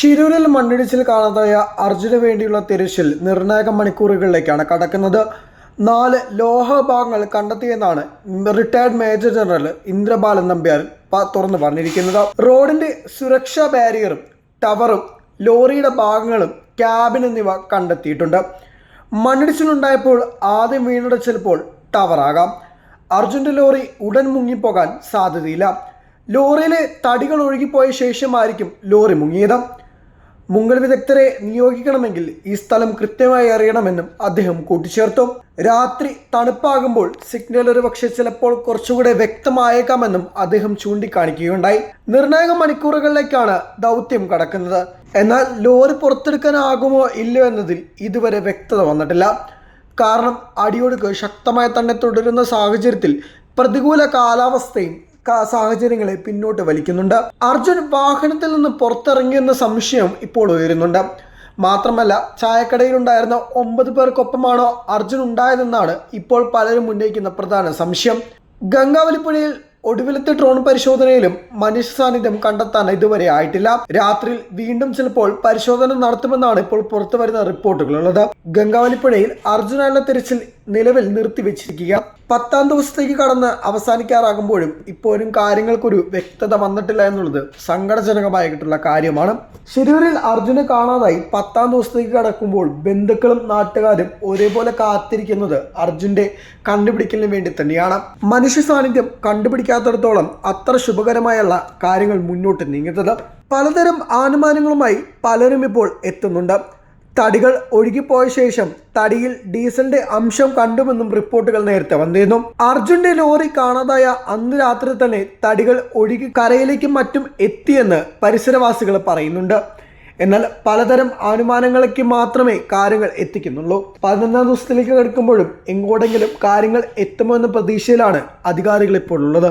ഷിരൂരിൽ മണ്ണിടിച്ചിൽ കാണാതായ അർജുന് വേണ്ടിയുള്ള തിരച്ചിൽ നിർണായക മണിക്കൂറുകളിലേക്കാണ് കടക്കുന്നത്. നാല് ലോഹഭാഗങ്ങൾ കണ്ടെത്തിയെന്നാണ് retired major general Indrabalan Nambiar തുറന്നു പറഞ്ഞിരിക്കുന്നത്. റോഡിന്റെ സുരക്ഷാ ബാരിയറും ടവറും ലോറിയുടെ ഭാഗങ്ങളും ക്യാബിൻ എന്നിവ കണ്ടെത്തിയിട്ടുണ്ട്. മണ്ണിടിച്ചിലുണ്ടായപ്പോൾ ആദ്യം ചിലപ്പോൾ ടവറാകാം അർജുന്റെ ലോറി ഉടൻ മുങ്ങിപ്പോകാൻ സാധ്യതയില്ല. ലോറിയിലെ തടികൾ ഒഴുകിപ്പോയ ശേഷമായിരിക്കും ലോറി മുങ്ങിയത്. മുങ്ങൽ വിദഗ്ധരെ നിയോഗിക്കണമെങ്കിൽ ഈ സ്ഥലം കൃത്യമായി അറിയണമെന്നും അദ്ദേഹം കൂട്ടിച്ചേർത്തു. രാത്രി തണുപ്പാകുമ്പോൾ സിഗ്നൽ ഒരു പക്ഷേ ചിലപ്പോൾ കുറച്ചുകൂടെ വ്യക്തമായേക്കാമെന്നും അദ്ദേഹം ചൂണ്ടിക്കാണിക്കുകയുണ്ടായി. നിർണായക മണിക്കൂറുകളിലേക്കാണ് ദൗത്യം കടക്കുന്നത്. എന്നാൽ ലോറി പുറത്തെടുക്കാനാകുമോ ഇല്ലയോ എന്നതിൽ ഇതുവരെ വ്യക്തത വന്നിട്ടില്ല. കാരണം അടിയൊഴുക്ക് ശക്തമായി തന്നെ തുടരുന്ന സാഹചര്യത്തിൽ പ്രതികൂല കാലാവസ്ഥയും സാഹചര്യങ്ങളെ പിന്നോട്ട് വലിക്കുന്നുണ്ട്. അർജുൻ വാഹനത്തിൽ നിന്ന് പുറത്തിറങ്ങിയെന്ന സംശയം ഇപ്പോൾ ഉയരുന്നുണ്ട്. മാത്രമല്ല ചായക്കടയിലുണ്ടായിരുന്ന ഒമ്പത് പേർക്കൊപ്പമാണോ അർജുൻ ഉണ്ടായതെന്നാണ് ഇപ്പോൾ പലരും ഉന്നയിക്കുന്ന പ്രധാന സംശയം. ഗംഗാവലിപ്പുഴയിൽ ഒടുവിലത്തെ ഡ്രോൺ പരിശോധനയിലും മനുഷ്യ സാന്നിധ്യം കണ്ടെത്താൻ ഇതുവരെ ആയിട്ടില്ല. രാത്രിയിൽ വീണ്ടും ചിലപ്പോൾ പരിശോധന നടത്തുമെന്നാണ് ഇപ്പോൾ പുറത്തു വരുന്ന റിപ്പോർട്ടുകളുള്ളത്. ഗംഗാവലിപ്പുഴയിൽ അർജുനായുള്ള തിരച്ചിൽ നിലവിൽ നിർത്തിവെച്ചിരിക്കുക. പത്താം ദിവസത്തേക്ക് കടന്ന് അവസാനിക്കാറാകുമ്പോഴും ഇപ്പോഴും കാര്യങ്ങൾക്കൊരു വ്യക്തത വന്നിട്ടില്ല എന്നുള്ളത് സങ്കടജനകമായിട്ടുള്ള കാര്യമാണ്. ശിരൂരിൽ അർജുനെ കാണാതായി പത്താം ദിവസത്തേക്ക് കടക്കുമ്പോൾ ബന്ധുക്കളും നാട്ടുകാരും ഒരേപോലെ കാത്തിരിക്കുന്നത് അർജുന്റെ കണ്ടുപിടിക്കലിന് വേണ്ടി തന്നെയാണ്. മനുഷ്യ സാന്നിധ്യം കണ്ടുപിടിക്കാത്തിടത്തോളം അത്ര ശുഭകരമായുള്ള കാര്യങ്ങൾ മുന്നോട്ട് നീങ്ങുന്നത്. പലതരം ആനുമാനങ്ങളുമായി പലരും ഇപ്പോൾ എത്തുന്നുണ്ട്. തടികൾ ഒഴുകിപ്പോയ ശേഷം തടിയിൽ ഡീസലിന്റെ അംശം കണ്ടുമെന്നും റിപ്പോർട്ടുകൾ നേരത്തെ വന്നിരുന്നു. അർജുന്റെ ലോറി കാണാതായ അന്ന് രാത്രി തന്നെ തടികൾ ഒഴുകി കരയിലേക്കും മറ്റും എത്തിയെന്ന് പരിസരവാസികൾ പറയുന്നുണ്ട്. എന്നാൽ പലതരം അനുമാനങ്ങളൊക്കെ മാത്രമേ കാര്യങ്ങൾ എത്തിക്കുന്നുള്ളൂ. പതിനൊന്നാം ദിവസത്തിലേക്ക് കിടക്കുമ്പോഴും എങ്ങോട്ടെങ്കിലും കാര്യങ്ങൾ എത്തുമോ എന്ന പ്രതീക്ഷയിലാണ് അധികാരികൾ ഇപ്പോൾ ഉള്ളത്.